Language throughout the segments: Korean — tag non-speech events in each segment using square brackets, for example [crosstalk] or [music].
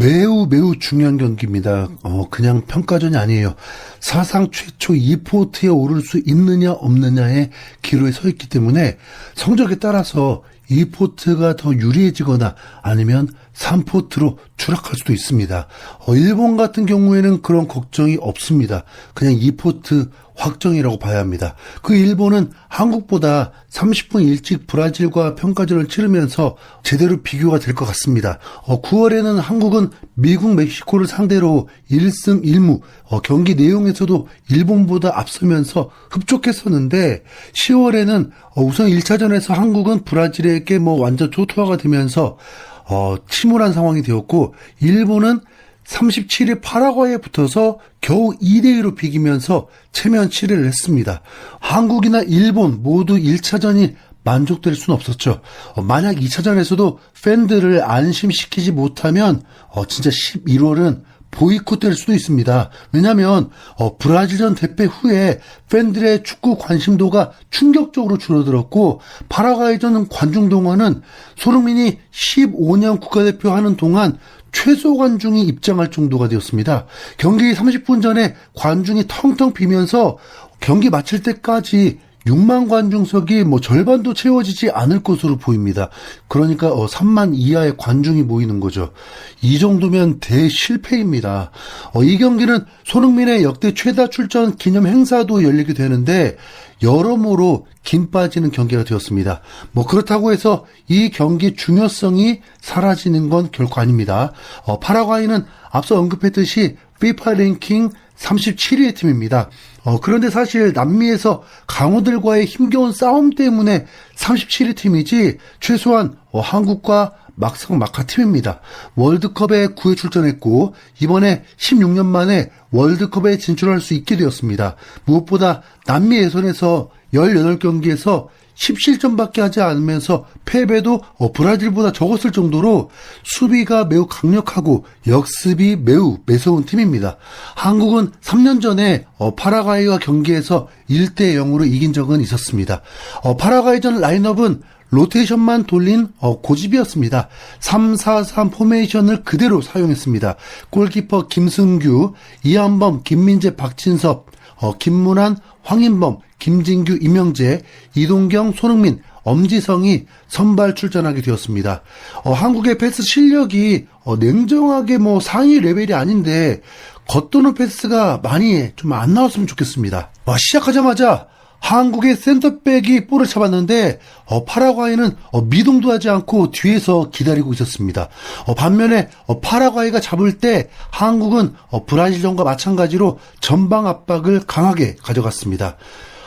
매우 매우 중요한 경기입니다. 어, 그냥 평가전이 아니에요. 사상 최초 2포트에 오를 수 있느냐 없느냐의 기로에 서 있기 때문에 성적에 따라서 2포트가 더 유리해지거나 아니면 3포트로 추락할 수도 있습니다. 어, 일본 같은 경우에는 그런 걱정이 없습니다. 그냥 2포트 확정이라고 봐야 합니다. 그 일본은 한국보다 30분 일찍 브라질과 평가전을 치르면서 제대로 비교가 될 것 같습니다. 어, 9월에는 한국은 미국, 멕시코를 상대로 1승 1무, 어, 경기 내용에서도 일본보다 앞서면서 흡족했었는데 10월에는 어, 우선 1차전에서 한국은 브라질에게 뭐 완전 초토화가 되면서 어, 침울한 상황이 되었고 일본은 37일 파라과이에 붙어서 겨우 2대2로 비기면서 체면 7위를 했습니다. 한국이나 일본 모두 1차전이 만족될 수는 없었죠. 어, 만약 2차전에서도 팬들을 안심시키지 못하면 어, 진짜 11월은 보이콧될 수도 있습니다. 왜냐하면 어, 브라질전 대패 후에 팬들의 축구 관심도가 충격적으로 줄어들었고 파라과이전 관중 동원은 손흥민이 15년 국가대표 하는 동안 최소 관중이 입장할 정도가 되었습니다. 경기 30분 전에 관중이 텅텅 비면서 경기 마칠 때까지 6만 관중석이 뭐 절반도 채워지지 않을 것으로 보입니다. 그러니까 어 3만 이하의 관중이 모이는 거죠. 이 정도면 대실패입니다. 어, 이 경기는 손흥민의 역대 최다 출전 기념 행사도 열리게 되는데 여러모로 김 빠지는 경기가 되었습니다. 뭐 그렇다고 해서 이 경기 중요성이 사라지는 건 결코 아닙니다. 어, 파라과이는 앞서 언급했듯이 FIFA 랭킹 37위의 팀입니다. 어, 그런데 사실 남미에서 강호들과의 힘겨운 싸움 때문에 37위 팀이지 최소한 어, 한국과 막상 막하 팀입니다. 월드컵에 9회 출전했고 이번에 16년 만에 월드컵에 진출할 수 있게 되었습니다. 무엇보다 남미 예선에서 18경기에서 10실점밖에 하지 않으면서 패배도 어, 브라질보다 적었을 정도로 수비가 매우 강력하고 역습이 매우 매서운 팀입니다. 한국은 3년 전에 어, 파라과이와 경기에서 1대 0으로 이긴 적은 있었습니다. 어, 파라과이전 라인업은 로테이션만 돌린 어, 고집이었습니다. 3-4-3 포메이션을 그대로 사용했습니다. 골키퍼 김승규, 이한범, 김민재, 박진섭, 어, 김문환, 황인범, 김진규, 이명재, 이동경, 손흥민, 엄지성이 선발 출전하게 되었습니다. 어, 한국의 패스 실력이 어, 냉정하게 뭐 상위 레벨이 아닌데 겉도는 패스가 많이 좀 안 나왔으면 좋겠습니다. 어, 시작하자마자 한국의 센터백이 볼을 잡았는데 어, 파라과이는 어, 미동도 하지 않고 뒤에서 기다리고 있었습니다. 어, 반면에 어, 파라과이가 잡을 때 한국은 어, 브라질전과 마찬가지로 전방 압박을 강하게 가져갔습니다.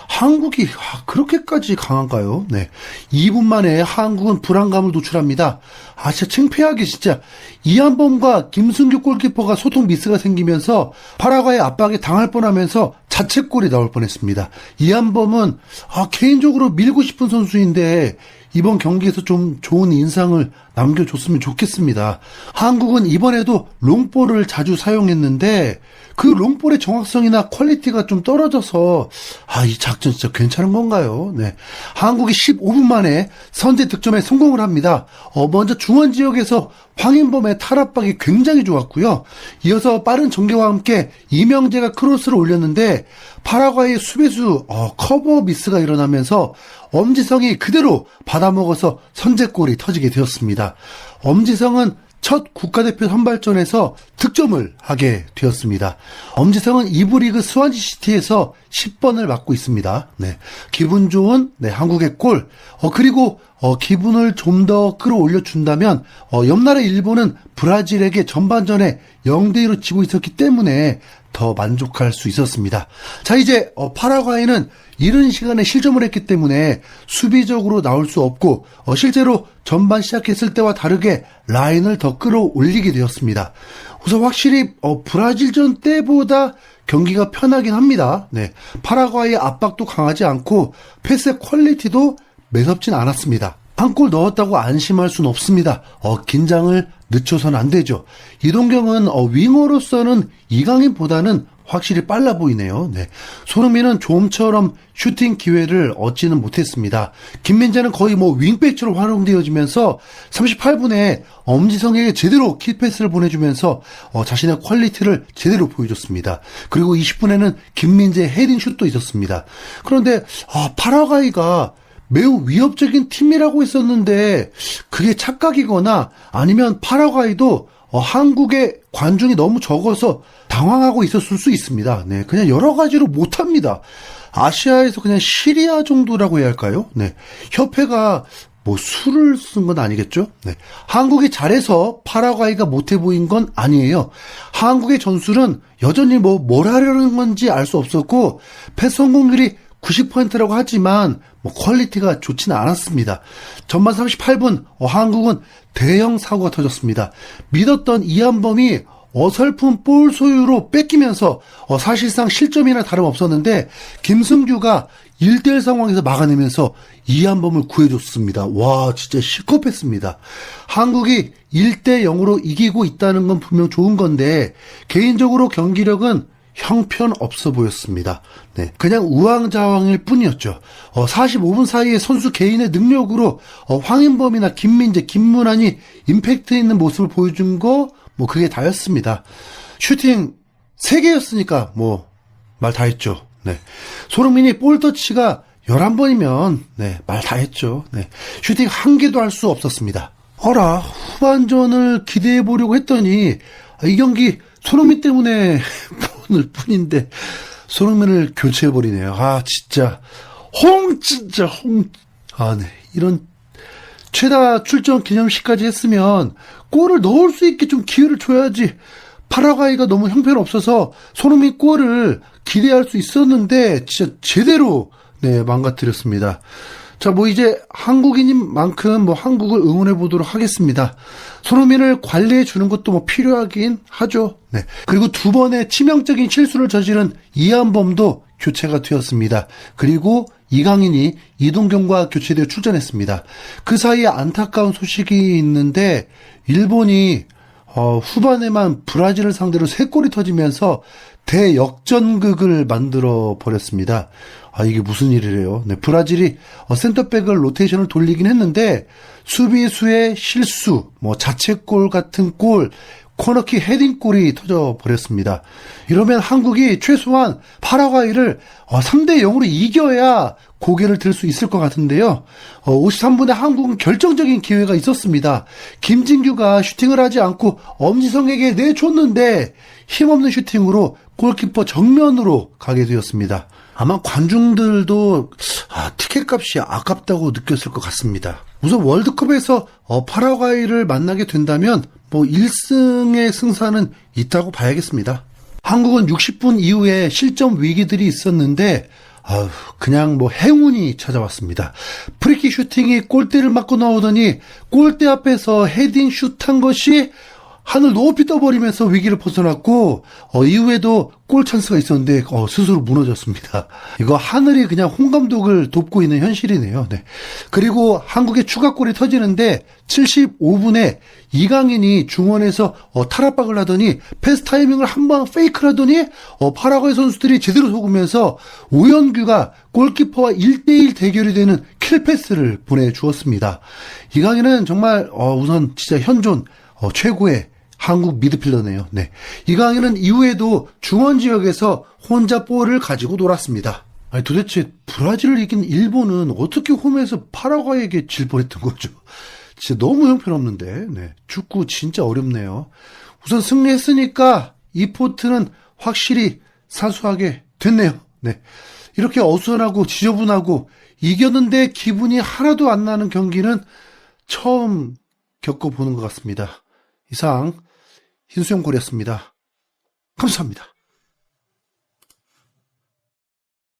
한국이 아, 그렇게까지 강한가요? 네. 2분 만에 한국은 불안감을 노출합니다. 아, 진짜 창피하게 진짜 이한범과 김승규 골키퍼가 소통 미스가 생기면서 파라과이 압박에 당할 뻔하면서 자책골이 나올 뻔했습니다. 이한범은 아, 개인적으로 밀고 싶은 선수인데 이번 경기에서 좀 좋은 인상을 남겨줬으면 좋겠습니다. 한국은 이번에도 롱볼을 자주 사용했는데 그 롱볼의 정확성이나 퀄리티가 좀 떨어져서 아, 이 작전 진짜 괜찮은 건가요? 네. 한국이 15분 만에 선제 득점에 성공을 합니다. 어, 먼저 중원 지역에서 황인범의 탈압박이 굉장히 좋았고요. 이어서 빠른 전개와 함께 이명재가 크로스를 올렸는데 파라과이 수비수 어, 커버 미스가 일어나면서 엄지성이 그대로 받아먹어서 선제골이 터지게 되었습니다. 엄지성은 첫 국가대표 선발전에서 득점을 하게 되었습니다. 엄지성은 이브리그 스완지 시티에서 10번을 맡고 있습니다. 네. 기분 좋은 네, 한국의 골. 어, 그리고 어, 기분을 좀 더 끌어올려 준다면 어, 옆나라 일본은 브라질에게 전반전에 0대 2로 지고 있었기 때문에 더 만족할 수 있었습니다. 자, 이제 어, 파라과이는 이른 시간에 실점을 했기 때문에 수비적으로 나올 수 없고 어, 실제로 전반 시작했을 때와 다르게 라인을 더 끌어올리게 되었습니다. 우선 확실히 어, 브라질전 때보다 경기가 편하긴 합니다. 네, 파라과이의 압박도 강하지 않고 패스의 퀄리티도 매섭진 않았습니다. 한 골 넣었다고 안심할 수는 없습니다. 어, 긴장을 늦춰서는 안 되죠. 이동경은 어, 윙어로서는 이강인보다는 확실히 빨라 보이네요. 네. 손흥민은 좀처럼 슈팅 기회를 얻지는 못했습니다. 김민재는 거의 뭐 윙백처럼 활용되어지면서 38분에 엄지성에게 제대로 킥패스를 보내주면서 어, 자신의 퀄리티를 제대로 보여줬습니다. 그리고 20분에는 김민재 헤딩 슛도 있었습니다. 그런데 아, 파라과이가 매우 위협적인 팀이라고 했었는데 그게 착각이거나 아니면 파라과이도 어, 한국의 관중이 너무 적어서 당황하고 있었을 수 있습니다. 네, 그냥 여러 가지로 못합니다. 아시아에서 그냥 시리아 정도라고 해야 할까요? 네, 협회가 뭐 술을 쓴 건 아니겠죠? 네. 한국이 잘해서 파라과이가 못해 보인 건 아니에요. 한국의 전술은 여전히 뭐 뭘 하려는 건지 알 수 없었고 패스 성공률이 90%라고 하지만 뭐 퀄리티가 좋지는 않았습니다. 전반 38분 어, 한국은 대형 사고가 터졌습니다. 믿었던 이한범이 어설픈 볼 소유로 뺏기면서 어, 사실상 실점이나 다름없었는데 김승규가 1대1 상황에서 막아내면서 이한범을 구해줬습니다. 와 진짜 실컷했습니다. 한국이 1대 0으로 이기고 있다는 건 분명 좋은 건데 개인적으로 경기력은 형편없어 보였습니다. 네. 그냥 우왕좌왕일 뿐이었죠. 어, 45분 사이에 선수 개인의 능력으로 어, 황인범이나 김민재, 김문환이 임팩트 있는 모습을 보여준 거, 뭐 그게 다였습니다. 슈팅 3개였으니까 뭐 말 다 했죠. 네. 손흥민이 볼 터치가 11번이면 네, 말 다 했죠. 네. 슈팅 한 개도 할 수 없었습니다. 어라, 후반전을 기대해 보려고 했더니 아, 이 경기 손흥민 때문에 [laughs] 보는 뿐인데 손흥민을 교체해 버리네요. 아, 진짜 홍 진짜 홍 아, 네. 이런 최다 출전 기념식까지 했으면 골을 넣을 수 있게 좀 기회를 줘야지. 파라과이가 너무 형편없어서 손흥민 골을 기대할 수 있었는데 진짜 제대로 네, 망가뜨렸습니다. 자, 뭐 이제 한국인인 만큼 뭐 한국을 응원해 보도록 하겠습니다. 손흥민을 관리해 주는 것도 뭐 필요하긴 하죠. 네. 그리고 두 번의 치명적인 실수를 저지른 이한범도 교체가 되었습니다. 그리고 이강인이 이동경과 교체되어 출전했습니다. 그 사이에 안타까운 소식이 있는데 일본이 어, 후반에만 브라질을 상대로 세 골이 터지면서 대역전극을 만들어 버렸습니다. 아, 이게 무슨 일이래요. 네, 브라질이 어, 센터백을 로테이션을 돌리긴 했는데 수비수의 실수, 뭐 자책골 같은 골, 코너킥 헤딩골이 터져 버렸습니다. 이러면 한국이 최소한 파라과이를 3대 0으로 이겨야 고개를 들 수 있을 것 같은데요. 53분에 한국은 결정적인 기회가 있었습니다. 김진규가 슈팅을 하지 않고 엄지성에게 내줬는데 힘없는 슈팅으로 골키퍼 정면으로 가게 되었습니다. 아마 관중들도 아, 티켓 값이 아깝다고 느꼈을 것 같습니다. 우선 월드컵에서 어, 파라과이를 만나게 된다면 뭐 1승의 승산은 있다고 봐야겠습니다. 한국은 60분 이후에 실점 위기들이 있었는데 아휴, 그냥 뭐 행운이 찾아왔습니다. 프리킥 슈팅이 골대를 맞고 나오더니 골대 앞에서 헤딩 슛한 것이 하늘 높이 떠버리면서 위기를 벗어났고 어, 이후에도 골 찬스가 있었는데 어, 스스로 무너졌습니다. 이거 하늘이 그냥 홍 감독을 돕고 있는 현실이네요. 네. 그리고 한국의 추가골이 터지는데 75분에 이강인이 중원에서 어, 탈압박을 하더니 패스 타이밍을 한 번 페이크를 하더니 어, 파라과이 선수들이 제대로 속으면서 오연규가 골키퍼와 1대1 대결이 되는 킬패스를 보내주었습니다. 이강인은 정말 어, 우선 진짜 현존 어, 최고의 한국 미드필더네요. 네. 이강인은 이후에도 중원 지역에서 혼자 볼을 가지고 놀았습니다. 아니 도대체 브라질을 이긴 일본은 어떻게 홈에서 파라과이에게 질 뻔했던 거죠? 진짜 너무 형편없는데, 네. 축구 진짜 어렵네요. 우선 승리했으니까 이 포트는 확실히 사수하게 됐네요. 네. 이렇게 어수선하고 지저분하고 이겼는데 기분이 하나도 안 나는 경기는 처음 겪어보는 것 같습니다. 이상 흰수염골이었습니다. 감사합니다.